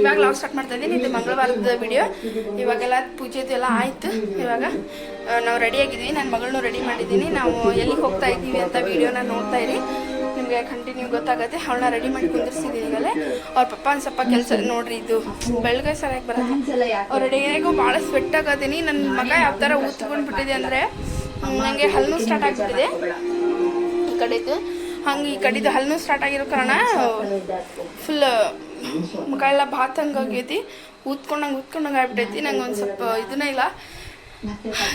ಇವಾಗ lock start ಮಾಡ್ತಾ ಇದ್ದೀನಿ. ಇದು ಮಂಗಳವಾರದ ವಿಡಿಯೋ ಇವಾಗೆಲ್ಲ ಪೂಜೆದು ಎಲ್ಲ ಆಯ್ತು. ಇವಾಗ ನಾವು ರೆಡಿ ಆಗಿದ್ವಿ ನನ್ನ ಮಗಳನ್ನೂ ರೆಡಿ ಮಾಡಿದ್ದೀನಿ. ನಾವು ಎಲ್ಲಿಗೆ ಹೋಗ್ತಾ ಇದ್ದೀವಿ ಅಂತ ವಿಡಿಯೋನ ನೋಡ್ತಾ ಇರಿ. ನಿಮಗೆ ಕಂಟಿನ್ಯೂ ಗೊತ್ತಾಗುತ್ತೆ. ಅವಳನ್ನ ರೆಡಿ ಮಾಡಿ ಕುಂದಿರ್ಸಿದ್ದೀನಿ ಈಗಲೇ. ಅವ್ರ ಪಪ್ಪ ಒಂದು ಸ್ವಲ್ಪ ಕೆಲಸ, ನೋಡ್ರಿ ಇದು ಬೆಳಗ್ಗೆ ಸರಿಯಾಗಿ ಬರೋದು ಅವ್ರ ರೆಡಿಯಾಗೂ ಭಾಳ ಸ್ವೆಟ್ ಆಗೋದೀನಿ. ನನ್ನ ಮಗ ಯಾವ ಥರ ಊತ್ಕೊಂಡ್ಬಿಟ್ಟಿದೆ ಅಂದರೆ ನನಗೆ ಹಲ್ಲು ಸ್ಟಾರ್ಟ್ ಆಗಿಬಿಟ್ಟಿದೆ. ಈ ಕಡೆದು ಹಂಗೆ ಈ ಕಡೆದು ಹಲ್ಲು ಸ್ಟಾರ್ಟ್ ಆಗಿರೋ ಕಾರಣ ಫುಲ್ ಮುಖ ಎಲ್ಲ ಭಾತ್ ಹಂಗಾಗೈತಿ ಊದ್ಕೊಂಡಂಗೆ ಊದ್ಕೊಂಡಂಗೆ ಆಗ್ಬಿಟ್ಟೈತಿ. ನಂಗೆ ಒಂದು ಸ್ವಲ್ಪ ಇದನ್ನೇ ಇಲ್ಲ.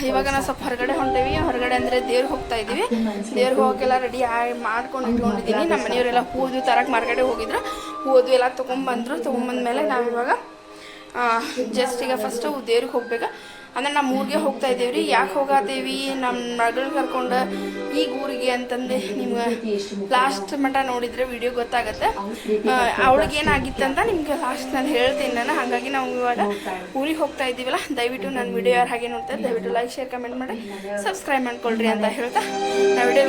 ಇವಾಗ ನಾವು ಸ್ವಲ್ಪ ಹೊರಗಡೆ ಹೊಂಟೇವಿ. ಹೊರಗಡೆ ಅಂದರೆ ದೇವ್ರಿಗೆ ಹೋಗ್ತಾ ಇದ್ದೀವಿ ದೇವ್ರಿಗೆ ಹೋಗೋಕ್ಕೆಲ್ಲ ರೆಡಿ ಮಾಡ್ಕೊಂಡು ಇಟ್ಕೊಂಡಿದ್ದೀನಿ ನಮ್ಮ ಮನೆಯವರೆಲ್ಲ ಹೂದು ತರಕ್ಕೆ ಮಾರ್ಗಡೆ ಹೋಗಿದ್ರು. ಹೂದು ಎಲ್ಲ ತೊಗೊಂಬಂದ್ರು. ತೊಗೊಂಬಂದ್ಮೇಲೆ ನಾವು ಇವಾಗ ಜಸ್ಟ್ ಈಗ ಫಸ್ಟು ದೇವ್ರಿಗೆ ಹೋಗ್ಬೇಕು. ಅಂದ್ರೆ ನಮ್ಮ ಊರಿಗೆ ಹೋಗ್ತಾ ಇದ್ದೇವೆ ರೀ ಯಾಕೆ ಹೋಗತ್ತೀವಿ ನಮ್ಮ ಮಗಳು ಕರ್ಕೊಂಡು ಈಗ ಊರಿಗೆ ಅಂತಂದು ನಿಮ್ಗೆ ಲಾಸ್ಟ್ ಮಟ್ಟ ನೋಡಿದ್ರೆ ವಿಡಿಯೋ ಗೊತ್ತಾಗುತ್ತೆ. ಅವಳಿಗೆ ಏನಾಗಿತ್ತಂತ ನಿಮ್ಗೆ ಲಾಸ್ಟ್ ನಾನು ಹೇಳ್ತೀನಿ ನಾನು. ಹಾಗಾಗಿ ನಾವು ಇವಾಗ ಊರಿಗೆ ಹೋಗ್ತಾ ಇದ್ದೀವಲ್ಲ, ದಯವಿಟ್ಟು ನನ್ನ ವಿಡಿಯೋ ಯಾರು ಹಾಗೆ ನೋಡ್ತಾರೆ, ದಯವಿಟ್ಟು ಲೈಕ್ ಶೇರ್ ಕಮೆಂಟ್ ಮಾಡಿ ಸಬ್ಸ್ಕ್ರೈಬ್ ಮಾಡ್ಕೊಳ್ರಿ ಅಂತ ಹೇಳ್ತಾ ನಾ ವಿಡಿಯೋ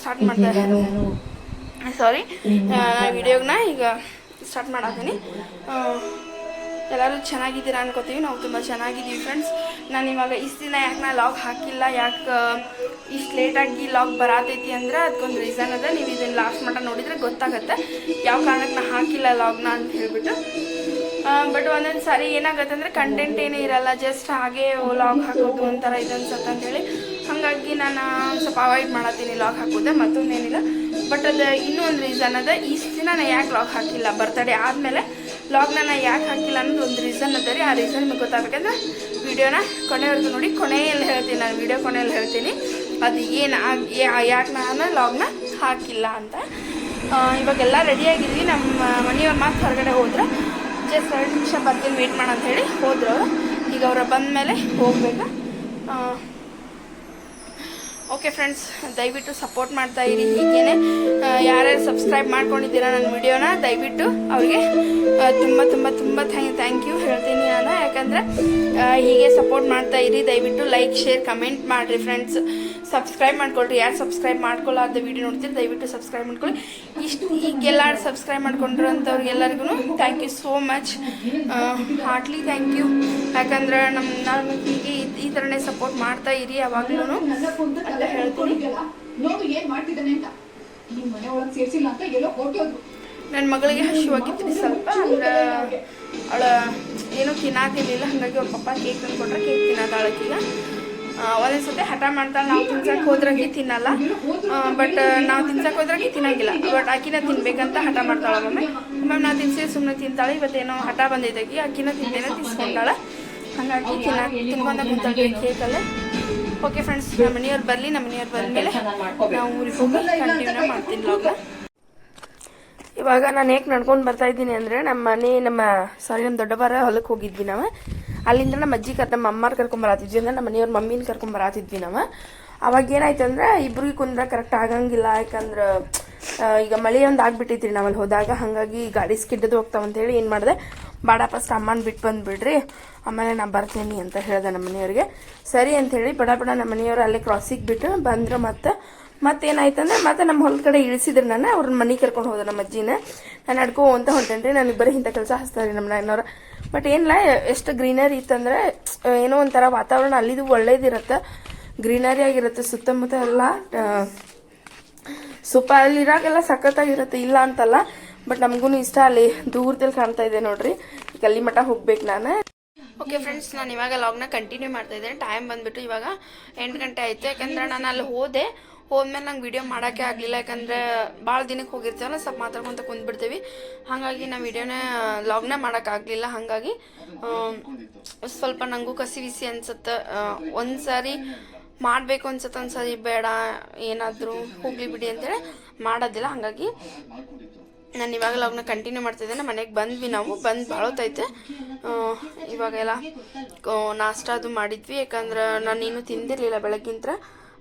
ಸ್ಟಾರ್ಟ್ ಮಾಡ್ತಾ ಸಾರಿ ವಿಡಿಯೋನ ಈಗ ಸ್ಟಾರ್ಟ್ ಮಾಡತ್ತೀನಿ ಎಲ್ಲರೂ ಚೆನ್ನಾಗಿದ್ದೀರಾ ಅನ್ಕೋತೀವಿ. ನಾವು ತುಂಬ ಚೆನ್ನಾಗಿದ್ದೀವಿ ಫ್ರೆಂಡ್ಸ್ ನಾನು ಇವಾಗ ಇಷ್ಟು ದಿನ ಯಾಕೆ ನಾ ಲಾಗ್ ಹಾಕಿಲ್ಲ, ಯಾಕೆ ಇಷ್ಟು ಲೇಟಾಗಿ ಲಾಗ್ ಬರತೈತಿ ಅಂದ್ರೆ ಅದಕ್ಕೊಂದು ರೀಸನ್ ಅದ. ನೀವು ಇದನ್ನು ಲಾಸ್ಟ್ ಮಟ್ಟ ನೋಡಿದರೆ ಗೊತ್ತಾಗತ್ತೆ. ಯಾವ ಕಾರಣಕ್ಕೆ ನಾ ಹಾಕಿಲ್ಲ ಲಾಗ್ನ ಅಂತ ಹೇಳಿಬಿಟ್ಟು. ಬಟ್ ಒಂದೊಂದು ಸಾರಿ ಏನಾಗತ್ತೆ ಅಂದರೆ ಕಂಟೆಂಟ್ ಏನೂ ಇರಲ್ಲ ಜಸ್ಟ್ ಹಾಗೆ ಲಾಗ್ ಹಾಕೋದು ಒಂಥರ ಇದು ಅನ್ಸತ್ತೆ ಅಂತೇಳಿ ಹಾಗಾಗಿ ನಾನು ಸ್ವಲ್ಪ ಅವಾಯ್ಡ್ ಮಾಡತ್ತೀನಿ ಲಾಗ್ ಹಾಕೋದು ಮತ್ತೊಂದೇನಿಲ್ಲ ಬಟ್ ಅದು ಇನ್ನೂ ಒಂದು ರೀಸನ್ ಅದ. ಇಷ್ಟು ದಿನ ನಾನು ಯಾಕೆ ಲಾಗ್ ಹಾಕಿಲ್ಲ? ಬರ್ತಡೇ ಆದಮೇಲೆ ಲಾಗ್ನ ನಾನು ಯಾಕೆ ಹಾಕಿಲ್ಲ ಅನ್ನೋದು ಒಂದು ರೀಸನ್ ಅದ ರೀ. ಆ ರೀಸನ್ ನಿಮಗೆ ಗೊತ್ತಾಗಬೇಕಂದ್ರೆ ವಿಡಿಯೋನ ಕೊನೆವರೆಗೂ ನೋಡಿ, ಕೊನೆಯಲ್ಲಿ ಹೇಳ್ತೀನಿ ನಾನು, ವಿಡಿಯೋ ಕೊನೆಯಲ್ಲಿ ಹೇಳ್ತೀನಿ. ಅದು ಏನು ಯಾಕೆ ನಾನು ಲಾಗ್ನ ಹಾಕಿಲ್ಲ ಅಂತ. ಇವಾಗೆಲ್ಲ ರೆಡಿಯಾಗಿದ್ವಿ ನಮ್ಮ ಮನೆಯವ್ರ ಮಾತು ಹೊರಗಡೆ ಹೋದ್ರೆ. ಜಸ್ಟ್ ಎರಡು ನಿಮಿಷ ಬರ್ತೀನಿ ವೇಟ್ ಹೇಳಿ ಹೋದ್ರು ಈಗ ಅವ್ರು ಬಂದ ಮೇಲೆ ಹೋಗ್ಬೇಕು ಓಕೆ ಫ್ರೆಂಡ್ಸ್ ದಯವಿಟ್ಟು ಸಪೋರ್ಟ್ ಮಾಡ್ತಾ ಇರಿ ಹೀಗೇನೆ. ಯಾರ್ಯಾರು ಸಬ್ಸ್ಕ್ರೈಬ್ ಮಾಡ್ಕೊಂಡಿದ್ದೀರಾ ನನ್ನ ವಿಡಿಯೋನ ದಯವಿಟ್ಟು ಅವ್ರಿಗೆ ತುಂಬ ತುಂಬ ತುಂಬ ಥ್ಯಾಂಕ್ ಥ್ಯಾಂಕ್ ಯು ಹೇಳ್ತೀನಿ ನಾನು. ಯಾಕಂದರೆ ಹೀಗೆ ಸಪೋರ್ಟ್ ಮಾಡ್ತಾ ಇರಿ, ದಯವಿಟ್ಟು ಲೈಕ್ ಶೇರ್ ಕಮೆಂಟ್ ಮಾಡಿರಿ ಫ್ರೆಂಡ್ಸ್ ಸಬ್ಸ್ಕ್ರೈಬ್ ಮಾಡ್ಕೊಳ್ರಿ. ಯಾರು ಸಬ್ಸ್ಕ್ರೈಬ್ ಮಾಡ್ಕೊಳ್ಳಾರ್ದ ವಿಡಿಯೋ ನೋಡ್ತೀರಿ ದಯವಿಟ್ಟು ಸಬ್ಸ್ಕ್ರೈಬ್ ಮಾಡ್ಕೊಳ್ಳಿ ಇಷ್ಟು ಈಗೆಲ್ಲ ಸಬ್ಸ್ಕ್ರೈಬ್ ಮಾಡ್ಕೊಂಡ್ರು ಅಂಥವ್ರಿಗೆಲ್ಲರಿಗೂ thank you so much heartly thank you ಯಾಕಂದ್ರೆ ನಮ್ಮ ನಾನು ಹೀಗೆ ಈ- ಥರನೇ ಸಪೋರ್ಟ್ ಮಾಡ್ತಾ ಇರಿ ಯಾವಾಗ್ಲೂ ಅಂತ ಹೇಳ್ತೀನಿ. ಅಂತ. ಅಂತ ನನ್ನ ಮಗಳಿಗೆ ಹಸಿವಾಗಿತ್ತು ಸ್ವಲ್ಪ ಅಂದ್ರೆ ಅವಳ ಏನೂ ತಿನ್ನಾತಿರ್ಲಿಲ್ಲ. ಹಾಗಾಗಿ ಅವ್ರ ಪಪ್ಪ ಕೇಕ್ ತಂದು ಕೊಟ್ರೆ ಕೇಕ್ ತಿನ್ನೋದಾಳಕ್ಕೀಗ ಒಂದೊಂದು ಸತಿ ಹಠ ಮಾಡ್ತಾಳೆ ನಾವು ತಿನ್ಸಕ್ಕೆ ಹೋದ್ರಾಗಿ ತಿನ್ನಲ್ಲ. ಬಟ್ ನಾವು ತಿನ್ಸಕ್ಕೆ ಹೋದ್ರಾಗಿ ತಿನ್ನಂಗಿಲ್ಲ. ಬಟ್ ಆಕಿನ ತಿನ್ಬೇಕಂತ ಹಠ ಮಾಡ್ತಾಳೆ ಒಮ್ಮೆ ಒಮ್ಮೆ ನಾವು ತಿನ್ಸಿ ಸುಮ್ಮನೆ ತಿಂತಾಳೆ. ಇವತ್ತೇನೋ ಹಠ ಬಂದಿದ್ದಾಗಿ ಅಕ್ಕಿನ ತಿಂದೇನೆ ತಿನ್ಸ್ಕೊಂಡಾಳ. ಹಾಗಾಗಿ ತಿನ್ನ, ತಿನ್ಕೊಂಡ ಕುಂತಾಳೆ ಕೇಕಲ್ಲೇ. ಓಕೆ ಫ್ರೆಂಡ್ಸ್ ನಮ್ಮ ಮನೆಯವ್ರು ಬರಲಿ. ನಮ್ಮ ಮನೆಯವ್ರು ಬಂದಮೇಲೆ ನಾವು ಊರಿಗೆ ಹೋಗಿ ಕಂಟಿನ್ಯೂ ಮಾಡ್ತೀನಿ ಲಾಗ್ನ ಇವಾಗ ನಾನು ಹೇಗೆ ನಡ್ಕೊಂಡು ಬರ್ತಾ ಇದ್ದೀನಿ ಅಂದರೆ ನಮ್ಮ ಮನೆ, ನಮ್ಮ ಸಾರಿ ನಮ್ಮ ದೊಡ್ಡಬಾರ ಹೊಲಕ್ಕೆ ಹೋಗಿದ್ವಿ ನಾವು. ಅಲ್ಲಿಂದ ನಮ್ಮ ಅಜ್ಜಿ ಕರ್ ನಮ್ಮ ಅಮ್ಮಾರ್ ಕರ್ಕೊಂಡ್ ಬರತ್ತಿದ್ವಿ ಅಂದ್ರೆ ನಮ್ಮ ಮನೆಯವ್ರ ಮಮ್ಮಿನ ಕರ್ಕೊಂಡ್ ಬರತ್ತಿದ್ವಿ ನಾವು. ಅವಾಗ ಏನಾಯ್ತು ಅಂದ್ರೆ ಇಬ್ರಿಗೆ ಕುಂದ್ರ ಕರೆಕ್ಟ್ ಆಗಂಗಿಲ್ಲ. ಯಾಕಂದ್ರೆ ಈಗ ಮಳೆ ಒಂದು ಆಗ್ಬಿಟ್ಟಿದ್ರಿ ನಾವಲ್ಲಿ ಹೋದಾಗ. ಹಾಗಾಗಿ ಗಾಡಿ ಸ್ಕಿಡ್ದು ಹೋಗ್ತಾವ ಅಂತ ಹೇಳಿ ಏನು ಮಾಡಿದೆ, ಬಾಡ ಫಸ್ಟ್ ಅಮ್ಮನ ಬಿಟ್ಟು ಬಂದ್ಬಿಡ್ರಿ. ಆಮೇಲೆ ನಾ ಬರ್ತೀನಿ ಅಂತ ಹೇಳ್ದೆ ನಮ್ಮ ಮನೆಯವ್ರಿಗೆ. ಸರಿ ಅಂತ ಹೇಳಿ ಬಡ ಬಡ ನಮ್ಮ ಮನೆಯವ್ರು ಅಲ್ಲೇ ಕ್ರಾಸಿಗೆ ಬಿಟ್ಟು ಬಂದ್ರು ಮತ್ತೆ ಮತ್ತೇನಾಯ್ತಂದ್ರೆ ಮತ್ತೆ ನಮ್ಮ ಹೊಲದ ಕಡೆ ಇಳಿಸಿದ್ರು ನಾನು ಅವ್ರನ್ನ ಮನೆ ಕರ್ಕೊಂಡು ಹೋದ ನಮ್ಮ ಅಜ್ಜಿನ. ನಾನು ನಡ್ಕೋ ಅಂತ ಹೊಂಟೇನ್ರಿ. ನನಗೆ ಬರೀ ಇಂಥ ಕೆಲಸ ಹಚ್ತಾರೆ ನಮ್ಮ ನಾಯನವ್ರು. ಬಟ್ ಏನಿಲ್ಲ ಎಷ್ಟು ಗ್ರೀನರಿ ಇತ್ತಂದ್ರೆ, ಏನೋ ಒಂಥರ ವಾತಾವರಣ ಅಲ್ಲಿದು ಒಳ್ಳೇದಿರುತ್ತೆ. ಗ್ರೀನರಿ ಆಗಿರುತ್ತೆ ಸುತ್ತಮುತ್ತ ಎಲ್ಲ ಸೂಪರ್ ಸೂಪ ಅಲ್ಲಿ ಇರಾಗೆಲ್ಲ ಸಖತ್ತಾಗಿರುತ್ತೆ, ಇಲ್ಲ ಅಂತಲ್ಲ. ಬಟ್ ನಮಗೂ ಇಷ್ಟ ಅಲ್ಲಿ ದೂರದಲ್ಲಿ ಕಾಣ್ತಾ ಇದೆ ನೋಡ್ರಿ. ಈಗ ಅಲ್ಲಿ ಮಠ ಹೋಗ್ಬೇಕು ನಾನು. ಓಕೆ ಫ್ರೆಂಡ್ಸ್ ನಾನು ಇವಾಗ ಲಾಗ್ನ ಕಂಟಿನ್ಯೂ ಮಾಡ್ತಾ ಇದ್ದೇನೆ. ಟೈಮ್ ಬಂದ್ಬಿಟ್ಟು ಇವಾಗ ಎಂಟು ಗಂಟೆ ಆಯಿತು. ಯಾಕಂದ್ರೆ ನಾನು ಅಲ್ಲಿ ಹೋದೆ. ಹೋದ್ಮೇಲೆ ನಂಗೆ ವಿಡಿಯೋ ಮಾಡೋಕ್ಕೆ ಆಗಲಿಲ್ಲ. ಯಾಕಂದರೆ ಭಾಳ ದಿನಕ್ಕೆ ಹೋಗಿರ್ತೀವಲ್ಲ, ಸ್ವಲ್ಪ ಮಾತಾಡ್ಕೊಂತ ಕುಂದ್ಬಿಡ್ತೀವಿ ಹಾಗಾಗಿ ನಾವು ವೀಡಿಯೋನೇ ಲಾಗ್ನ ಮಾಡೋಕ್ಕಾಗಲಿಲ್ಲ ಹಾಗಾಗಿ ಸ್ವಲ್ಪ ನನಗೂ ಕಸಿ ಬಿಸಿ ಅನ್ಸುತ್ತೆ. ಒಂದು ಸಾರಿ ಮಾಡಬೇಕು ಅನ್ಸುತ್ತೆ. ಒಂದು ಸಾರಿ ಬೇಡ, ಏನಾದರೂ ಹೋಗಲಿ ಬಿಡಿ ಅಂತೇಳಿ ಮಾಡೋದಿಲ್ಲ. ಹಾಗಾಗಿ ನಾನು ಇವಾಗ ಲಾಗ್ನ ಕಂಟಿನ್ಯೂ ಮಾಡ್ತಿದ್ದೇನೆ ಮನೆಗೆ ಬಂದ್ವಿ ನಾವು. ಬಂದು ಬಾಳೋತೈತೆ. ಇವಾಗೆಲ್ಲ ನಾಷ್ಟ ಅದು ಮಾಡಿದ್ವಿ. ಯಾಕಂದ್ರೆ ನಾನು ಇನ್ನೂ ತಿಂದಿರಲಿಲ್ಲ ಬೆಳಗ್ಗಿಂತ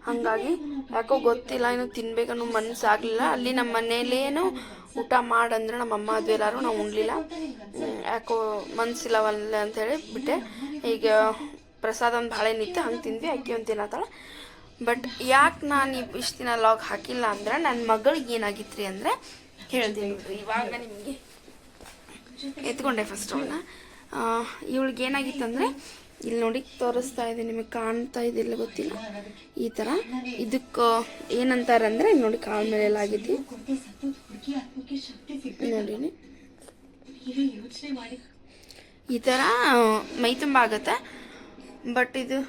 ಹಾಗಾಗಿ ಯಾಕೋ ಗೊತ್ತಿಲ್ಲ. ಇನ್ನು ತಿನ್ಬೇಕನ್ನೋ ಮನಸ್ಸಾಗಲಿಲ್ಲ ಅಲ್ಲಿ ನಮ್ಮ ಮನೇಲೇನು ಊಟ ಮಾಡಂದ್ರೆ ನಮ್ಮ ಅಮ್ಮ, ಅದು ಎಲ್ಲರೂ ನಾವು ಉಣ್ಲಿಲ್ಲ. ಯಾಕೋ ಮನ್ಸಿಲ್ಲವಲ್ಲ ಅಂತೇಳಿ ಬಿಟ್ಟೆ. ಈಗ ಪ್ರಸಾದ ಒಂದು ಭಾಳ ಏನಿತ್ತು ಹಂಗೆ ತಿಂದ್ವಿ. ಅಕ್ಕಿ ಒಂದು ತಿನ್ನತ್ತಾಳೆ ಬಟ್ ಯಾಕೆ ನಾನು ಇಷ್ಟು ದಿನ ಲಾಗ್ ಹಾಕಿಲ್ಲ ಅಂದ್ರೆ ನನ್ನ ಮಗಳಿಗೆ ಏನಾಗಿತ್ತು ರೀ ಅಂದರೆ ಹೇಳ್ತೀನಿ. ಇವಾಗ ನಿಮಗೆ. ಎತ್ಕೊಂಡೆ ಫಸ್ಟ್ ಅವಳನ್ನ ಇವಳಿಗೆ ಏನಾಗಿತ್ತಂದರೆ ಇಲ್ಲಿ ನೋಡಿ ತೋರಿಸ್ತಾ ಇದೆ ನಿಮಗೆ ಕಾಣ್ತಾ ಇದಿಲ್ಲ ಗೊತ್ತಿಲ್ಲ. ಈ ಥರ ಇದಕ್ಕೆ ಏನಂತಾರಂದ್ರೆ ನೋಡಿ ಕಾಲ ಮೇಲೆ ಎಲ್ಲ ಆಗಿದ್ದು ನೋಡಿ ಈ ಥರ ಮೈ ತುಂಬ ಆಗತ್ತೆ. ಬಟ್ ಇದು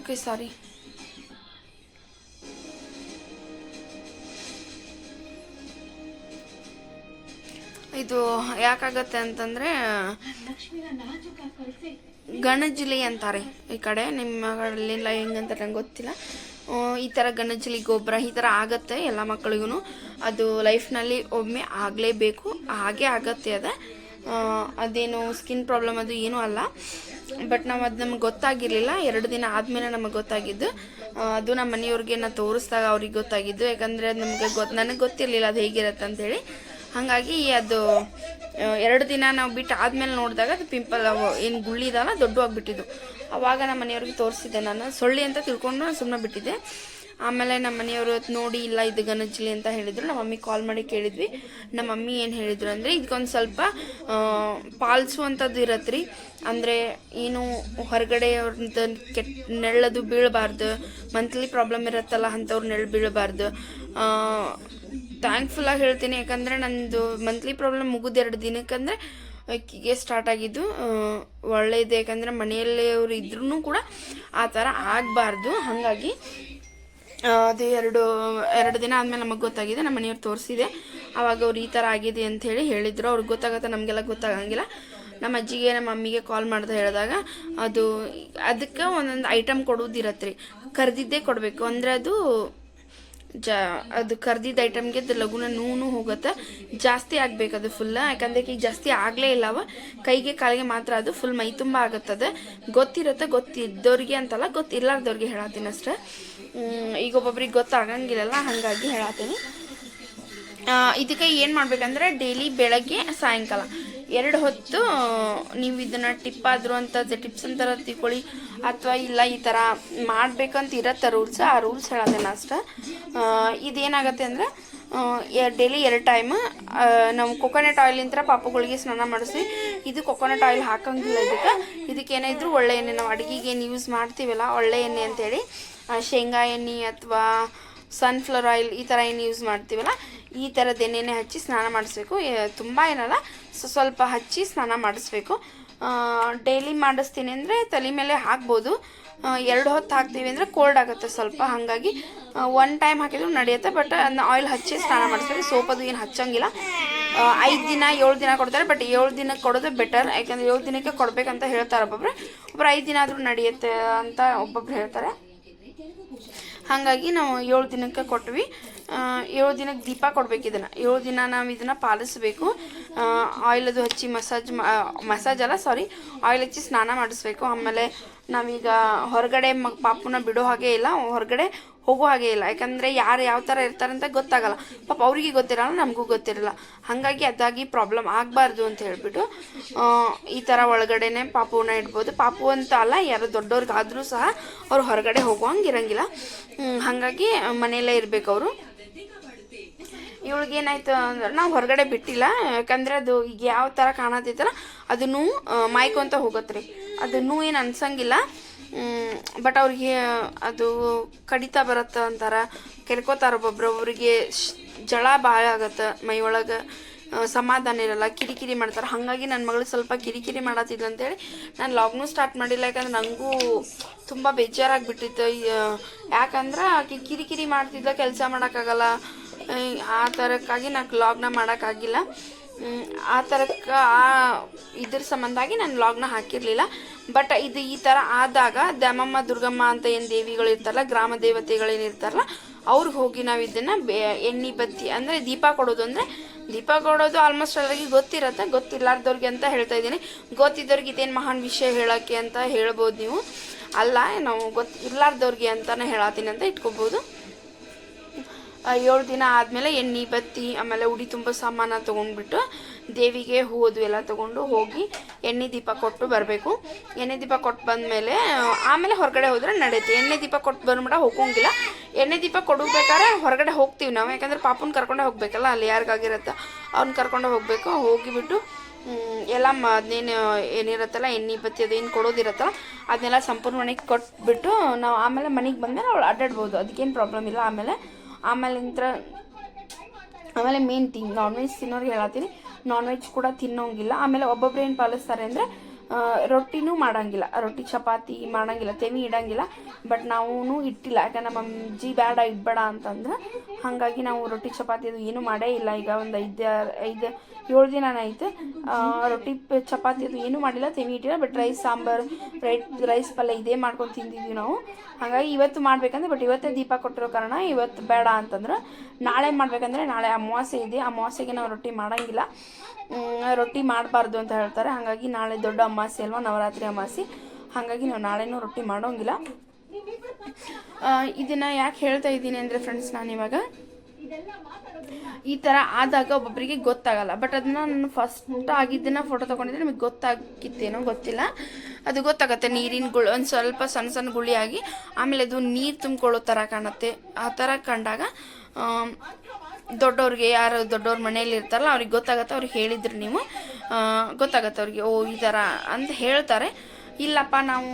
ಓಕೆ ಸಾರಿ ಇದು ಯಾಕಾಗತ್ತೆ ಅಂತಂದರೆ, ಗಣಜಿಲಿ ಅಂತಾರೆ ಈ ಕಡೆ. ನಿಮ್ಮ ಕಡೆಯೆಲ್ಲ ಹೆಂಗಂತ ನಂಗೆ ಗೊತ್ತಿಲ್ಲ. ಈ ಥರ ಗಣಜಿಲಿ ಗೊಬ್ಬರ ಈ ಥರ ಆಗತ್ತೆ ಎಲ್ಲ ಮಕ್ಕಳಿಗೂ ಅದು ಲೈಫ್ನಲ್ಲಿ ಒಮ್ಮೆ ಆಗಲೇಬೇಕು. ಹಾಗೆ ಆಗತ್ತೆ ಅದ. ಅದೇನು ಸ್ಕಿನ್ ಪ್ರಾಬ್ಲಮ್ ಅದು ಏನೂ ಅಲ್ಲ. ಬಟ್ ನಾವು ಅದು ನಮ್ಗೆ ಗೊತ್ತಾಗಿರಲಿಲ್ಲ. ಎರಡು ದಿನ ಆದಮೇಲೆ ನಮಗೆ ಗೊತ್ತಾಗಿದ್ದು. ಅದು ನಮ್ಮ ಮನೆಯವ್ರಿಗೆ ನಾನು ತೋರಿಸ್ದಾಗ ಅವ್ರಿಗೆ ಗೊತ್ತಾಗಿದ್ದು. ಯಾಕಂದರೆ ಅದು ನಮಗೆ ಗೊತ್ತು ನನಗೆ ಗೊತ್ತಿರಲಿಲ್ಲ ಅದು ಹೇಗಿರುತ್ತೆ ಅಂತೇಳಿ. ಹಾಗಾಗಿ ಅದು ಎರಡು ದಿನ ನಾವು ಬಿಟ್ಟು ಆದಮೇಲೆ ನೋಡಿದಾಗ ಅದು ಪಿಂಪಲ್ ಏನು ಗುಳ್ಳಿದಲ್ಲ ದೊಡ್ಡವಾಗ್ಬಿಟ್ಟಿದ್ದು ಅವಾಗ ನಮ್ಮ ಮನೆಯವ್ರಿಗೆ ತೋರಿಸಿದ್ದೆ ನಾನು. ಸೊಳ್ಳೆ ಅಂತ ತಿಳ್ಕೊಂಡು ಸುಮ್ಮನೆ ಬಿಟ್ಟಿದ್ದೆ. ಆಮೇಲೆ ನಮ್ಮ ಮನೆಯವರು ನೋಡಿ, ಇಲ್ಲ ಇದು ಗನಜ್ಲಿ ಅಂತ ಹೇಳಿದರು. ನಮ್ಮ ಮಮ್ಮಿ ಕಾಲ್ ಮಾಡಿ ಕೇಳಿದ್ವಿ. ನಮ್ಮ ಮಮ್ಮಿ ಏನು ಹೇಳಿದ್ರು ಅಂದರೆ, ಇದಕ್ಕೊಂದು ಸ್ವಲ್ಪ ಪಾಲಿಸುವಂಥದ್ದು ಇರತ್ತೆ ರೀ ಅಂದರೆ ಏನು ಹೊರಗಡೆ ಅವ್ರದ್ದು ಕೆಟ್ಟ ನೆಳ್ಳದು ಬೀಳಬಾರ್ದು. ಮಂತ್ಲಿ ಪ್ರಾಬ್ಲಮ್ ಇರುತ್ತಲ್ಲ, ಅಂಥವ್ರು ನೆಳ್ಳು ಬೀಳಬಾರ್ದು. ಥ್ಯಾಂಕ್ಫುಲ್ಲಾಗಿ ಹೇಳ್ತೀನಿ. ಯಾಕಂದರೆ ನಂದು ಮಂತ್ಲಿ ಪ್ರಾಬ್ಲಮ್ ಮುಗಿದು ಎರಡು ದಿನಕ್ಕಂದರೆ ಅಕ್ಕಿಗೆ ಸ್ಟಾರ್ಟ್ ಆಗಿದ್ದು ಒಳ್ಳೆಯದು ಯಾಕಂದರೆ ಮನೆಯಲ್ಲಿ ಅವರು ಇದ್ರೂ ಕೂಡ ಆ ಥರ ಆಗಬಾರ್ದು. ಹಾಗಾಗಿ ಅದು ಎರಡು ಎರಡು ದಿನ ಆದಮೇಲೆ ನಮಗೆ ಗೊತ್ತಾಗಿದೆ. ನಮ್ಮ ಮನೆಯವ್ರು ತೋರಿಸಿದೆ. ಆವಾಗ ಅವ್ರು ಈ ಥರ ಆಗಿದೆ ಅಂತ ಹೇಳಿ ಹೇಳಿದರು. ಅವ್ರಿಗೆ ಗೊತ್ತಾಗತ್ತೆ? ನಮಗೆಲ್ಲ ಗೊತ್ತಾಗಂಗಿಲ್ಲ. ನಮ್ಮ ಅಜ್ಜಿಗೆ, ನಮ್ಮ ಅಮ್ಮಿಗೆ ಕಾಲ್ ಮಾಡ್ದೆ ಹೇಳಿದಾಗ ಅದು, ಅದಕ್ಕೆ ಒಂದೊಂದು ಐಟಮ್ ಕೊಡೋದಿರತ್ತೆ ರೀ ಕರೆದಿದ್ದೇ ಕೊಡಬೇಕು. ಅಂದರೆ ಅದು ಜ, ಅದು ಕರ್ದಿದ್ದ ಐಟಮ್ಗೆ ಅದು ಲಘುನ ನೂನು ಹೋಗುತ್ತೆ. ಜಾಸ್ತಿ ಆಗ್ಬೇಕು ಅದು ಫುಲ್ ಯಾಕಂದ್ರೆ ಈಗ ಜಾಸ್ತಿ ಆಗಲೇ ಇಲ್ಲವ ಕೈಗೆ ಕಾಲಿಗೆ ಮಾತ್ರ ಅದು ಫುಲ್ ಮೈ ತುಂಬ ಆಗುತ್ತದೆ. ಗೊತ್ತಿರುತ್ತೆ, ಗೊತ್ತಿದ್ದವ್ರಿಗೆ ಅಂತಲ್ಲ ಗೊತ್ತಿಲ್ಲದವ್ರಿಗೆ ಹೇಳತ್ತೀನಿ ಅಷ್ಟೇ. ಈಗ ಒಬ್ಬೊಬ್ರಿಗೆ ಗೊತ್ತಾಗಂಗಿಲ್ಲಲ್ಲ, ಹಾಗಾಗಿ ಹೇಳತ್ತೀನಿ ಇದಕ್ಕೆ ಏನು ಮಾಡ್ಬೇಕಂದ್ರೆ ಡೈಲಿ ಬೆಳಗ್ಗೆ ಸಾಯಂಕಾಲ. ಎರಡು ಹೊತ್ತು, ನೀವು ಇದನ್ನು ಟಿಪ್ ಆದರೂ ಅಂತ ಟಿಪ್ಸ್ ಅಂತ ತಿಳ್ಕೊಳ್ಳಿ. ಅಥವಾ ಇಲ್ಲ ಈ ಥರ ಮಾಡಬೇಕಂತ ಇರತ್ತೆ ರೂಲ್ಸ್ ಆ ರೂಲ್ಸ್ ಹೇಳೋದೇನ ಅಷ್ಟೆ. ಇದೇನಾಗತ್ತೆ ಅಂದರೆ ಡೈಲಿ ಎರಡು ಟೈಮ್ ನಾವು ಕೊಕೊನಟ್ ಆಯಿಲಿಂದ ಪಾಪುಗಳಿಗೆ ಸ್ನಾನ ಮಾಡಿಸಿ ಇದು ಕೊಕೊನಟ್ ಆಯಿಲ್ ಹಾಕಂಗಿಲ್ಲ ಇದಕ್ಕೆ. ಇದಕ್ಕೆ ಒಳ್ಳೆ ಎಣ್ಣೆ, ನಾವು ಅಡುಗೆಗೆ ಏನು ಯೂಸ್ ಮಾಡ್ತೀವಲ್ಲ, ಒಳ್ಳೆ ಎಣ್ಣೆ ಅಂತೇಳಿ ಶೇಂಗಾ ಎಣ್ಣೆ ಅಥವಾ ಸನ್ಫ್ಲವರ್ ಆಯಿಲ್ ಈ ಥರ ಏನು ಯೂಸ್ ಮಾಡ್ತೀವಲ್ಲ, ಈ ಥರದ ಎಣ್ಣೆನೇ ಹಚ್ಚಿ ಸ್ನಾನ ಮಾಡಿಸ್ಬೇಕು. ತುಂಬ ಏನಲ್ಲ ಸೊ ಸ್ವಲ್ಪ ಹಚ್ಚಿ ಸ್ನಾನ ಮಾಡಿಸ್ಬೇಕು. ಡೈಲಿ ಮಾಡಿಸ್ತೀನಿ ಅಂದರೆ ತಲೆ ಮೇಲೆ ಹಾಕ್ಬೋದು. ಎರಡು ಹೊತ್ತು ಹಾಕ್ತೀವಿ ಅಂದರೆ ಕೋಲ್ಡ್ ಆಗುತ್ತೆ ಸ್ವಲ್ಪ, ಹಾಗಾಗಿ ಒನ್ ಟೈಮ್ ಹಾಕಿದ್ರು ನಡೆಯುತ್ತೆ ಬಟ್ ಅದನ್ನ ಆಯಿಲ್ ಹಚ್ಚಿ ಸ್ನಾನ ಸೋಪ್ ಅದು ಏನು ಹಚ್ಚಂಗಿಲ್ಲ. ಐದು ದಿನ, ಏಳು ದಿನ ಕೊಡ್ತಾರೆ ಬಟ್ ಏಳು ದಿನಕ್ಕೆ ಕೊಡೋದು ಬೆಟರ್ ಯಾಕಂದರೆ ಏಳು ದಿನಕ್ಕೆ ಕೊಡಬೇಕಂತ ಹೇಳ್ತಾರೆ ಒಬ್ಬೊಬ್ರು. ಒಬ್ಬರು ಐದು ದಿನ ಆದರೂ ನಡೆಯುತ್ತೆ ಅಂತ ಒಬ್ಬೊಬ್ರು ಹೇಳ್ತಾರೆ. ಹಾಗಾಗಿ ನಾವು ಏಳು ದಿನಕ್ಕೆ ಕೊಟ್ವಿ. ಏಳು ದಿನಕ್ಕೆ ದೀಪ ಕೊಡಬೇಕು ಇದನ್ನು. ಏಳು ದಿನ ನಾವು ಇದನ್ನು ಪಾಲಿಸಬೇಕು. ಆಯಿಲ್ ಅದು ಹಚ್ಚಿ ಮಸಾಜ್ ಮಸಾಜ್ ಅಲ್ಲ ಸಾರಿ ಆಯಿಲ್ ಹಚ್ಚಿ ಸ್ನಾನ ಮಾಡಿಸ್ಬೇಕು. ಆಮೇಲೆ ನಾವೀಗ ಹೊರಗಡೆ ಮ ಪಾಪುನ ಬಿಡೋ ಹಾಗೆ ಇಲ್ಲ, ಹೊರಗಡೆ ಹೋಗೋ ಹಾಗೆ ಇಲ್ಲ. ಯಾಕಂದರೆ ಯಾರು ಯಾವ ಥರ ಇರ್ತಾರೆ ಅಂತ ಗೊತ್ತಾಗಲ್ಲ. ಪಾಪ ಅವರಿಗೆ ಗೊತ್ತಿರಲ್ಲ, ನಮಗೂ ಗೊತ್ತಿರಲ್ಲ. ಹಾಗಾಗಿ ಅದಾಗಿ ಪ್ರಾಬ್ಲಮ್ ಆಗಬಾರ್ದು ಅಂತ ಹೇಳಿಬಿಟ್ಟು ಈ ಥರ ಒಳಗಡೆನೆ ಪಾಪುನ ಇಡ್ಬೋದು. ಪಾಪು ಅಂತ ಅಲ್ಲ, ಯಾರು ದೊಡ್ಡವ್ರಿಗಾದರೂ ಸಹ ಅವ್ರು ಹೊರಗಡೆ ಹೋಗುವಂಗೆ ಇರಂಗಿಲ್ಲ. ಹಾಗಾಗಿ ಮನೆಯಲ್ಲೇ ಇರಬೇಕು ಅವರು. ಇವಳಿಗೆ ಏನಾಯ್ತು ಅಂದ್ರೆ, ನಾವು ಹೊರಗಡೆ ಬಿಟ್ಟಿಲ್ಲ, ಯಾಕಂದ್ರೆ ಅದು ಈಗ ಯಾವ ಥರ ಕಾಣತೈತಲ್ಲ ಅದನ್ನು ಮಾಯ್ಕೊಂತ ಹೋಗತ್ತೆ ರೀ. ಅದು ಏನು ಅನ್ಸಂಗಿಲ್ಲ. ಬಟ್ ಅವ್ರಿಗೆ, ಅದು ಕಡಿತಾ ಬರತ್ತ ಅಂತಾರ, ಕೆರ್ಕೋತಾರ ಒಬ್ಬೊಬ್ರು, ಅವ್ರಿಗೆ ಜಳ ಭಾಳ ಆಗತ್ತೆ ಮೈ ಒಳಗೆ ಸಮಾಧಾನ ಇರಲ್ಲ, ಕಿರಿಕಿರಿ ಮಾಡ್ತಾರೆ. ಹಾಗಾಗಿ ನನ್ನ ಮಗಳು ಸ್ವಲ್ಪ ಕಿರಿಕಿರಿ ಮಾಡತ್ತಿದ್ಲು ಅಂತೇಳಿ, ನಾನು ಲಾಗ್ನು ಸ್ಟಾರ್ಟ್ ಮಾಡಿಲ್ಲ, ಯಾಕಂದ್ರೆ ನನಗೂ ತುಂಬ ಬೇಜಾರಾಗಿಬಿಟ್ಟಿತ್ತು ಯಾಕಂದ್ರೆ ಆಕೆ ಕಿರಿಕಿರಿ ಮಾಡ್ತಿದ್ದ ಕೆಲಸ ಮಾಡೋಕ್ಕಾಗಲ್ಲ. ಆ ಥರಕ್ಕಾಗಿ ನಾನು ಲಾಗ್ನ ಮಾಡೋಕ್ಕಾಗಿಲ್ಲ. ಆ ಥರಕ್ಕೆ ಆ ಇದ್ರ ಸಂಬಂಧಾಗಿ ನಾನು ಲಾಗ್ನ ಹಾಕಿರಲಿಲ್ಲ. ಬಟ್ ಇದು ಈ ಥರ ಆದಾಗ ದ್ಯಾಮಮ್ಮ, ದುರ್ಗಮ್ಮ ಅಂತ ಏನು ದೇವಿಗಳು ಇರ್ತಾರಲ್ಲ, ಗ್ರಾಮ ದೇವತೆಗಳೇನಿರ್ತಾರಲ್ಲ ಅವ್ರಿಗೆ ಹೋಗಿ ನಾವು ಇದನ್ನು ಬೇ, ಎಣ್ಣೆ ಬತ್ತಿ ಅಂದರೆ ದೀಪ ಕೊಡೋದು ಅಂದರೆ ದೀಪ ಕೊಡೋದು ಆಲ್ಮೋಸ್ಟ್ ಎಲ್ಲರಿಗೆ ಗೊತ್ತಿರತ್ತೆ ಗೊತ್ತಿಲ್ಲಾರ್ದವ್ರಿಗೆ ಅಂತ ಹೇಳ್ತಾ ಇದ್ದೀನಿ. ಗೊತ್ತಿದ್ದವ್ರಿಗೆ ಇದೇನು ಮಹಾನ್ ವಿಷಯ ಹೇಳೋಕ್ಕೆ ಅಂತ ಹೇಳ್ಬೋದು ನೀವು. ಅಲ್ಲ, ನಾವು ಗೊತ್ತಿರಲಾರ್ದವ್ರಿಗೆ ಅಂತಲೇ ಹೇಳತ್ತೀನಿ ಅಂತ ಇಟ್ಕೋಬೋದು. ಏಳು ದಿನ ಆದಮೇಲೆ ಎಣ್ಣೆ ಬತ್ತಿ, ಆಮೇಲೆ ಉಡಿ ತುಂಬ ಸಾಮಾನ ತೊಗೊಂಡ್ಬಿಟ್ಟು ದೇವಿಗೆ ಹೋದು ಎಲ್ಲ ತೊಗೊಂಡು ಹೋಗಿ ಎಣ್ಣೆ ದೀಪ ಕೊಟ್ಟು ಬರಬೇಕು. ಎಣ್ಣೆ ದೀಪ ಕೊಟ್ಟು ಬಂದಮೇಲೆ, ಆಮೇಲೆ ಹೊರಗಡೆ ಹೋದರೆ ನಡೆಯುತ್ತೆ. ಎಣ್ಣೆ ದೀಪ ಕೊಟ್ಟು ಬಂದ್ಬಿಡ ಹೋಗೋಂಗಿಲ್ಲ. ಎಣ್ಣೆ ದೀಪ ಕೊಡಬೇಕಾದ್ರೆ ಹೊರಗಡೆ ಹೋಗ್ತೀವಿ ನಾವು. ಯಾಕಂದ್ರೆ ಪಾಪನ ಕರ್ಕೊಂಡೆ ಹೋಗ್ಬೇಕಲ್ಲ, ಅಲ್ಲಿ ಯಾರಿಗಾಗಿರತ್ತೆ, ಅವ್ನ ಕರ್ಕೊಂಡು ಹೋಗಬೇಕು. ಹೋಗಿಬಿಟ್ಟು ಎಲ್ಲ ಮ, ಅದೇನು, ಏನಿರುತ್ತಲ್ಲ, ಎಣ್ಣೆ ಬತ್ತಿ ಅದೇನು ಕೊಡೋದಿರತ್ತಲ್ಲ, ಅದನ್ನೆಲ್ಲ ಸಂಪೂರ್ಣ ಮನೆಗೆ ಕೊಟ್ಬಿಟ್ಟು ನಾವು ಆಮೇಲೆ ಮನೆಗೆ ಬಂದಮೇಲೆ ಅವಳು ಅಡ್ಡಾಡ್ಬೋದು. ಅದಕ್ಕೇನು ಪ್ರಾಬ್ಲಮ್ ಇಲ್ಲ. ಆಮೇಲೆ ಆಮೇಲೆ ಆಮೇಲೆ ಮೇನ್ ಥಿಂಗ್ ನಾನ್ ವೆಜ್ ತಿನ್ನೋರಿಗೆ ಹೇಳತ್ತೀನಿ. ನಾನ್ ವೆಜ್ ಕೂಡ ತಿನ್ನೋಂಗಿಲ್ಲ. ಆಮೇಲೆ ಒಬ್ಬೊಬ್ರು ಏನು ಪಾಲಿಸ್ತಾರೆ ಅಂದರೆ ರೊಟ್ಟಿನೂ ಮಾಡೋಂಗಿಲ್ಲ. ರೊಟ್ಟಿ ಚಪಾತಿ ಮಾಡಂಗಿಲ್ಲ, ತೆನಿ ಇಡೋಂಗಿಲ್ಲ. ಬಟ್ ನಾವು ಇಟ್ಟಿಲ್ಲ. ಯಾಕಂದ್ರೆ ನಮ್ಮ ಅಜ್ಜಿ ಬೇಡ ಇಡಬೇಡ ಅಂತಂದ್ರೆ, ಹಾಗಾಗಿ ನಾವು ರೊಟ್ಟಿ ಚಪಾತಿ ಅದು ಏನೂ ಮಾಡೇ ಇಲ್ಲ. ಈಗ ಒಂದು ಐದು ಐದು, ಏಳು ದಿನ ಆಯ್ತು ರೊಟ್ಟಿ ಚಪಾತಿ ಅದು ಏನೂ ಮಾಡಿಲ್ಲ, ತೆನಿ ಇಟ್ಟಿಲ್ಲ. But rice sambar, right rice ಪಲ್ಯ ಇದೇ ಮಾಡ್ಕೊಂಡು ತಿಂದಿದ್ವಿ ನಾವು. ಹಾಗಾಗಿ ಇವತ್ತು ಮಾಡ್ಬೇಕಂದ್ರೆ ಬಟ್ ಇವತ್ತೇ ದೀಪ ಕೊಟ್ಟಿರೋ ಕಾರಣ ಇವತ್ತು ಬೇಡ ಅಂತಂದ್ರೆ. ನಾಳೆ ಮಾಡ್ಬೇಕಂದ್ರೆ ನಾಳೆ ಅಮಾವಾಸ್ಯೆ ಇದೆ. ಅಮಾವಾಸ್ಯೆಗೆ ನಾವು ರೊಟ್ಟಿ ಮಾಡಂಗಿಲ್ಲ. ರೊಟ್ಟಿ ಮಾಡಬಾರ್ದು ಅಂತ ಹೇಳ್ತಾರೆ. ಹಾಗಾಗಿ ನಾಳೆ ದೊಡ್ಡ ಅಮಾವಾಸ್ಯೆ ಅಲ್ವಾ? ನವರಾತ್ರಿ ಅಮಾವಾಸ್ಯೆ. ಹಾಗಾಗಿ ನಾವು ನಾಳೆನೂ ರೊಟ್ಟಿ ಮಾಡೋಂಗಿಲ್ಲ. ಇದನ್ನ ಯಾಕೆ ಹೇಳ್ತಾ ಇದ್ದೀನಿ ಅಂದರೆ ಫ್ರೆಂಡ್ಸ್ ಇವಾಗ ಈ ಥರ ಆದಾಗ ಒಬ್ಬೊಬ್ಬರಿಗೆ ಗೊತ್ತಾಗಲ್ಲ. ಬಟ್ ಅದನ್ನ ನಾನು ಫಸ್ಟ್ ಆಗಿದ್ದನ್ನ ಫೋಟೋ ತಗೊಂಡಿದ್ರೆ ನಿಮಗೆ ಗೊತ್ತಾಗಿತ್ತೇನೋ ಗೊತ್ತಿಲ್ಲ. ಅದು ಗೊತ್ತಾಗತ್ತೆ, ನೀರಿನ ಗುಳಿ ಒಂದು ಸ್ವಲ್ಪ ಸಣ್ಣ ಸಣ್ಣ ಗುಳಿ ಆಗಿ ಆಮೇಲೆ ಅದು ನೀರು ತುಂಬಿಕೊಳ್ಳೋ ಥರ ಕಾಣುತ್ತೆ. ಆ ಥರ ಕಂಡಾಗ ದೊಡ್ಡವ್ರಿಗೆ ಯಾರು ದೊಡ್ಡವ್ರ ಮನೇಲಿ ಇರ್ತಾರಲ್ಲ, ಅವ್ರಿಗೆ ಗೊತ್ತಾಗತ್ತೆ ಅವ್ರಿಗೆ ಹೇಳಿದ್ರೆ ನೀವು. ಗೊತ್ತಾಗತ್ತೆ ಅವ್ರಿಗೆ, ಓ, ಈ ಥರ ಅಂತ ಹೇಳ್ತಾರೆ. ಇಲ್ಲಪ್ಪ, ನಾವು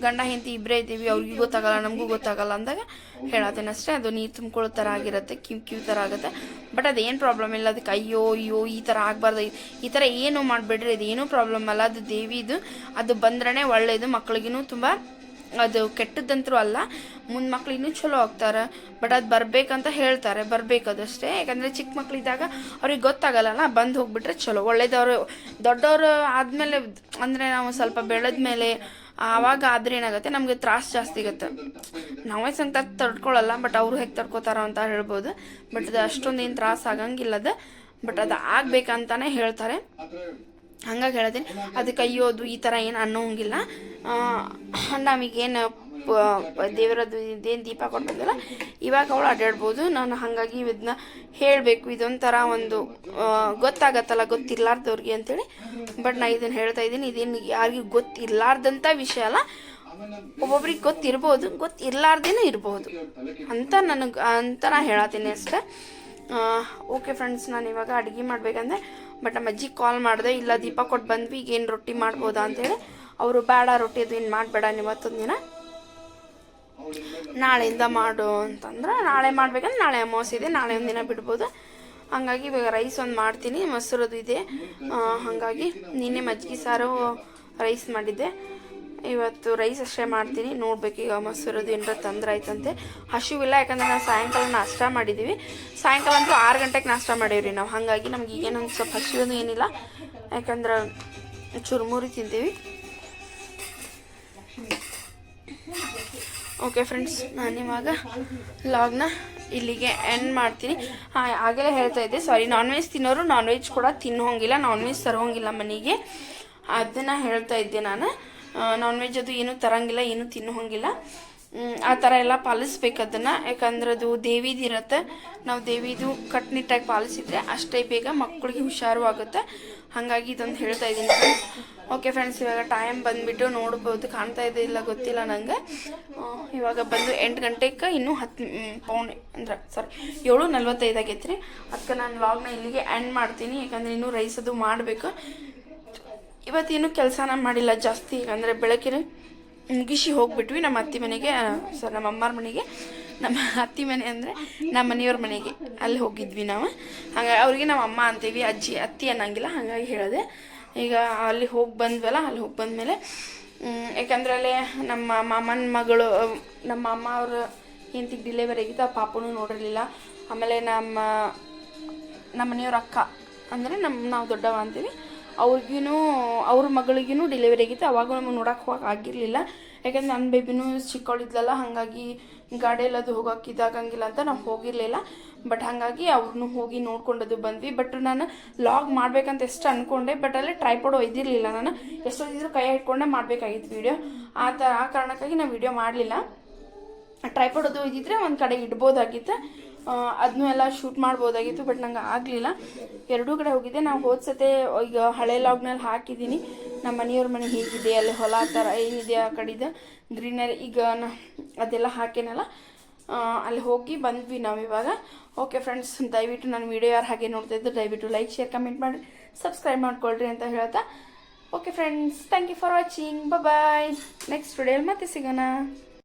ಗಂಡ, ಹೆಂಡತಿ ಇಬ್ಬರೇ ಇದ್ದೀವಿ, ಅವ್ರಿಗೆ ಗೊತ್ತಾಗಲ್ಲ, ನಮಗೂ ಗೊತ್ತಾಗಲ್ಲ ಅಂದಾಗ ಹೇಳತ್ತೇನೆ ಅಷ್ಟೇ. ಅದು ನೀರು ತುಂಬ್ಕೊಳ್ಳೋ ಥರ ಆಗಿರುತ್ತೆ, ಕಿವ್ ಕಿವ್ ಥರ ಆಗುತ್ತೆ. ಬಟ್ ಅದೇನು ಪ್ರಾಬ್ಲಮ್ ಇಲ್ಲ, ಅದಕ್ಕೆ ಅಯ್ಯೋ ಅಯ್ಯೋ, ಈ ಥರ ಆಗಬಾರ್ದು. ಈ ಥರ ಏನು ಮಾಡಬೇಡ್ರಿ ಅದು ಏನೂ ಪ್ರಾಬ್ಲಮ್ ಅಲ್ಲ. ಅದು ದೇವಿದು, ಅದು ಬಂದ್ರೇ ಒಳ್ಳೆಯದು ಮಕ್ಳಿಗೂ ತುಂಬ ಅದು ಕೆಟ್ಟದ್ದಂತರೂ ಅಲ್ಲ, ಮುಂದೆ ಮಕ್ಳು ಇನ್ನೂ ಚಲೋ ಆಗ್ತಾರೆ, ಬಟ್ ಅದು ಬರಬೇಕಂತ ಹೇಳ್ತಾರೆ, ಬರ್ಬೇಕು ಅಷ್ಟೇ. ಯಾಕಂದರೆ ಚಿಕ್ಕ ಮಕ್ಕಳಿದ್ದಾಗ ಅವ್ರಿಗೆ ಗೊತ್ತಾಗಲ್ಲ ಬಂದು ಹೋಗ್ಬಿಟ್ರೆ ಚಲೋ ಒಳ್ಳೇದವರು, ದೊಡ್ಡವರು ಆದಮೇಲೆ, ಅಂದರೆ ನಾವು ಸ್ವಲ್ಪ ಬೆಳೆದ ಮೇಲೆ, ಆವಾಗ ಆದ್ರೆ ಏನಾಗುತ್ತೆ, ನಮಗೆ ತ್ರಾಸು ಜಾಸ್ತಿ ಆಗುತ್ತೆ. ನಾವೇ ಸಂತ ತಡ್ಕೊಳ್ಳಲ್ಲ ಬಟ್ ಅವರು ಹೇಗೆ ತಡ್ಕೋತಾರೋ ಅಂತ ಹೇಳ್ಬೋದು. ಬಟ್ ಅದು ಅಷ್ಟೊಂದು ಏನು ತ್ರಾಸ ಆಗಂಗಿಲ್ಲದ, ಬಟ್ ಅದು ಆಗ್ಬೇಕಂತಾನೆ ಹೇಳ್ತಾರೆ. ಹಂಗಾಗಿ ಹೇಳ್ತೀನಿ ಅದಕ್ಕೆ ಅಯ್ಯೋದು ಈ ಥರ ಏನು ಅನ್ನೋಂಗಿಲ್ಲ. ನಮಗೇನು ದೇವರದ್ದು ಇದೇನು ದೀಪ ಕೊಡ್ಬೋದಲ್ಲ ಇವಾಗ ಅವಳು ಅಡ್ಡಾಡ್ಬೋದು ನಾನು ಹಾಗಾಗಿ ಇದನ್ನ ಹೇಳಬೇಕು. ಇದೊಂಥರ ಒಂದು ಗೊತ್ತಾಗತ್ತಲ್ಲ, ಗೊತ್ತಿರ್ಲಾರ್ದವ್ರಿಗೆ ಅಂತೇಳಿ. ಬಟ್ ನಾ ಇದನ್ನು ಹೇಳ್ತಾ ಇದ್ದೀನಿ, ಇದೇನು ಯಾರಿಗೂ ಗೊತ್ತಿರ್ಲಾರ್ದಂಥ ವಿಷಯ ಅಲ್ಲ. ಒಬ್ಬೊಬ್ರಿಗೆ ಗೊತ್ತಿರ್ಬೋದು, ಗೊತ್ತಿರ್ಲಾರ್ದೇನೂ ಇರ್ಬೋದು. ಅಂತ ನನಗೆ, ಅಂತ ನಾ ಹೇಳತ್ತೀನಿ ಅಷ್ಟೇ. ಓಕೆ ಫ್ರೆಂಡ್ಸ್, ನಾನು ಇವಾಗ ಅಡುಗೆ ಮಾಡ್ಬೇಕಂದ್ರೆ ಬಟ್ ನಮ್ಮ ಅಜ್ಜಿಗೆ ಕಾಲ್ ಮಾಡಿದೆ, ಇಲ್ಲ ದೀಪ ಕೊಟ್ಟು ಬಂದ್ವಿ ಈಗ ಏನು ರೊಟ್ಟಿ ಮಾಡ್ಬೋದಾ? ಅಂತೇಳಿ ಅವರು ಬೇಡ ರೊಟ್ಟಿ, ಅದು ಏನು ಮಾಡಬೇಡ ನೀವತ್ತೊಂದು ದಿನ ನಾಳೆಯಿಂದ ಮಾಡು ಅಂತಂದ್ರೆ, ನಾಳೆ ಮಾಡ್ಬೇಕಂದ್ರೆ ನಾಳೆ ಅಮಾವಾಸ್ಯೆ ಇದೆ, ನಾಳೆ ಒಂದಿನ ಬಿಡ್ಬೋದು. ಹಾಗಾಗಿ ಇವಾಗ ರೈಸ್ ಒಂದು ಮಾಡ್ತೀನಿ, ಮೊಸರದು ಇದೆ. ಹಾಗಾಗಿ ನಿನ್ನೆ ಮಜ್ಜಿಗೆ ಸಾರು ರೈಸ್ ಮಾಡಿದ್ದೆ. ಇವತ್ತು ರೈಸ್ ಅಷ್ಟೇ ಮಾಡ್ತೀನಿ. ನೋಡ್ಬೇಕು ಈಗ ಮೊಸರದು ಏನಾರ ತೊಂದರೆ ಆಯ್ತಂತೆ. ಹಸಿವಿಲ್ಲ ಯಾಕಂದ್ರೆ ನಾವು ಸಾಯಂಕಾಲ ನಾಷ್ಟ ಮಾಡಿದ್ದೀವಿ ಸಾಯಂಕಾಲ ಅಂತೂ ಆರು ಗಂಟೆಗೆ ನಾಷ್ಟ ಮಾಡೀವ್ರಿ ನಾವು. ಹಾಗಾಗಿ ನಮ್ಗೆ ಈಗೇನು ಸ್ವಲ್ಪ ಹಸಿವು ಏನಿಲ್ಲ. ಯಾಕಂದ್ರೆ ಚುರುಮುರಿ ತಿಂತೀವಿ. ಓಕೆ ಫ್ರೆಂಡ್ಸ್ ನಾನು ಇವಾಗ ಲಾಗ್ನ ಇಲ್ಲಿಗೆ ಎಂಡ್ ಮಾಡ್ತೀನಿ. ಹಾಂ ಆಗಲೇ ಹೇಳ್ತಾ ಇದ್ದೆ. ಸಾರಿ ನಾನ್ ವೆಜ್ ತಿನ್ನೋರು ನಾನ್ ವೆಜ್ ಕೂಡ ತಿನ್ನೋಂಗಿಲ್ಲ ನಾನ್ ವೆಜ್ ತರೋಂಗಿಲ್ಲ ಮನೆಗೆ. ಅದನ್ನು ಹೇಳ್ತಾ ಇದ್ದೆ ನಾನು. ನಾನ್ ವೆಜ್ ಅದು ಏನು ತರಂಗಿಲ್ಲ, ಏನೂ ತಿನ್ನೋಂಗಿಲ್ಲ ಆ ಥರ ಎಲ್ಲ ಪಾಲಿಸ್ಬೇಕು ಅದನ್ನು. ಯಾಕಂದ್ರೆ ಅದು ಇರತ್ತೆ. ನಾವು ದೇವಿದು ಕಟ್ಟುನಿಟ್ಟಾಗಿ ಪಾಲಿಸಿದ್ರೆ ಅಷ್ಟೇ ಬೇಗ ಮಕ್ಕಳಿಗೆ ಹುಷಾರು ಆಗುತ್ತೆ. ಹಾಗಾಗಿ ಇದೊಂದು ಹೇಳ್ತಾ ಇದ್ದೀನಿ ಫ್ರೆಂಡ್ಸ್ ಓಕೆ ಫ್ರೆಂಡ್ಸ್ ಇವಾಗ ಟೈಮ್ ಬಂದುಬಿಟ್ಟು ನೋಡ್ಬೋದು. ಕಾಣ್ತಾ ಇದೆ ಇಲ್ಲ ಗೊತ್ತಿಲ್ಲ ನನಗೆ ಇವಾಗ ಬಂದು ಎಂಟು ಗಂಟೆಗೆ ಇನ್ನೂ ಹತ್ತು ಪೌಣೆ, ಅಂದ್ರೆ ಸಾರಿ ಏಳು ನಲ್ವತ್ತೈದು ಆಗೈತೆ ರೀ ಅದಕ್ಕೆ ನಾನು ವ್ಲಾಗ್ನ ಇಲ್ಲಿಗೆ ಎಂಡ್ ಮಾಡ್ತೀನಿ. ಯಾಕಂದ್ರೆ ಇನ್ನೂ ರೈಸ್ ಅದು ಮಾಡಬೇಕು. ಇವತ್ತೇನು ಕೆಲಸನ ಮಾಡಿಲ್ಲ ಜಾಸ್ತಿ, ಅಂದರೆ ಬೆಳಕಿನ ಮುಗಿಸಿ ಹೋಗ್ಬಿಟ್ವಿ ನಮ್ಮ ಅತ್ತಿ ಮನೆಗೆ ಸರ್ ನಮ್ಮ ಅಮ್ಮರ ಮನೆಗೆ. ನಮ್ಮ ಅತ್ತಿ ಮನೆ ಅಂದರೆ ನಮ್ಮ ಮನೆಯವ್ರ ಮನೆಗೆ, ಅಲ್ಲಿ ಹೋಗಿದ್ವಿ ನಾವು. ಹಾಗಾಗಿ ಅವ್ರಿಗೆ ನಮ್ಮ ಅಮ್ಮ ಅಂತೀವಿ, ಅಜ್ಜಿ, ಅತ್ತಿ ಅನ್ನಂಗಿಲ್ಲ, ಹಾಗಾಗಿ ಹೇಳಿದೆ. ಈಗ ಅಲ್ಲಿ ಹೋಗಿ ಬಂದ್ವಲ್ಲ, ಅಲ್ಲಿ ಹೋಗಿ ಬಂದಮೇಲೆ ಯಾಕಂದ್ರೆ ಅಲ್ಲೇ ನಮ್ಮ ಮಾಮನ ಮಗಳು, ನಮ್ಮ ಅಮ್ಮ ಅವ್ರ ಹೆಂಡತಿಗೆ ಡಿಲೆವರಿ ಆಗಿತ್ತು, ಆ ಪಾಪನೂ ನೋಡಿರಲಿಲ್ಲ. ಆಮೇಲೆ ನಮ್ಮ ನಮ್ಮ ಮನೆಯವ್ರ ಅಕ್ಕ, ಅಂದರೆ ನಮ್ಮ ನಾವು ದೊಡ್ಡವ ಅಂತೀವಿ. ಅವ್ರಿಗೂ ಅವ್ರ ಮಗಳಿಗೂ ಡೆಲಿವರಿ ಆಗಿತ್ತು. ಅವಾಗ ನಮಗೆ ನೋಡಕ್ಕೆ ಹೋಗಕ್ಕೆ ಆಗಿರಲಿಲ್ಲ. ಯಾಕಂದ್ರೆ ನನ್ನ ಬೇಬಿನೂ ಚಿಕ್ಕವಳಿದ್ಲಲ್ಲ ಹಾಗಾಗಿ ಗಾಡಿಯಲ್ಲಿ ಅದು ಹೋಗೋಕೆ ಇದಾಗಂಗಿಲ್ಲ ಅಂತ ನಾವು ಹೋಗಿರಲಿಲ್ಲ. ಬಟ್ ಹಾಗಾಗಿ ಅವ್ರನ್ನೂ ಹೋಗಿ ನೋಡ್ಕೊಂಡದು ಬಂದ್ವಿ. ಬಟ್ ನಾನು ಲಾಗ್ ಮಾಡ್ಬೇಕಂತ ಎಷ್ಟು ಅಂದ್ಕೊಂಡೆ ಬಟ್ ಅಲ್ಲಿ ಟ್ರೈಪೋಡ್ ಒಯ್ದಿರಲಿಲ್ಲ ನಾನು. ಎಷ್ಟೊಂದಿದ್ರು ಕೈ ಹಿಡ್ಕೊಂಡೆ ಮಾಡಬೇಕಾಗಿತ್ತು ವೀಡಿಯೋ ಆ ಥರ ಆ ಕಾರಣಕ್ಕಾಗಿ ನಾನು ವೀಡಿಯೋ ಮಾಡಲಿಲ್ಲ. ಟ್ರೈಪಾಡ್ ಅದು ಒಯ್ದಿದ್ರೆ ಒಂದು ಕಡೆ ಇಡ್ಬೋದಾಗಿತ್ತು. ಅದನ್ನೂ ಎಲ್ಲ ಶೂಟ್ ಮಾಡ್ಬೋದಾಗಿತ್ತು ಬಟ್ ನಂಗೆ ಆಗಲಿಲ್ಲ. ಎರಡೂ ಕಡೆ ಹೋಗಿದ್ದೆ. ನಾವು ಹೋದ ಸತೆ, ಈಗ ಹಳೆ ಲಾಗ್ನಲ್ಲಿ ಹಾಕಿದ್ದೀನಿ ನಮ್ಮ ಮನೆಯವ್ರ ಮನೆ ಹೇಗಿದೆ, ಅಲ್ಲಿ ಹೊಲ ಥರ ಏನಿದೆ ಆ ಕಡೆದು ಗ್ರೀನರಿ ಈಗ ನಾ ಅದೆಲ್ಲ ಹಾಕೇನಲ್ಲ. ಅಲ್ಲಿ ಹೋಗಿ ಬಂದ್ವಿ ನಾವು ಇವಾಗ. ಓಕೆ ಫ್ರೆಂಡ್ಸ್ ದಯವಿಟ್ಟು ನನ್ನ ವಿಡಿಯೋ ಯಾರು ಹಾಗೆ ನೋಡ್ತಾ ಇದ್ದು ದಯವಿಟ್ಟು ಲೈಕ್ ಶೇರ್ ಕಮೆಂಟ್ ಮಾಡಿ ಸಬ್ಸ್ಕ್ರೈಬ್ ಮಾಡ್ಕೊಳ್ರಿ ಅಂತ ಹೇಳ್ತಾ. Okay friends thank you for watching bye next ವಿಡಿಯೋಲಿ ಮತ್ತೆ ಸಿಗೋಣ.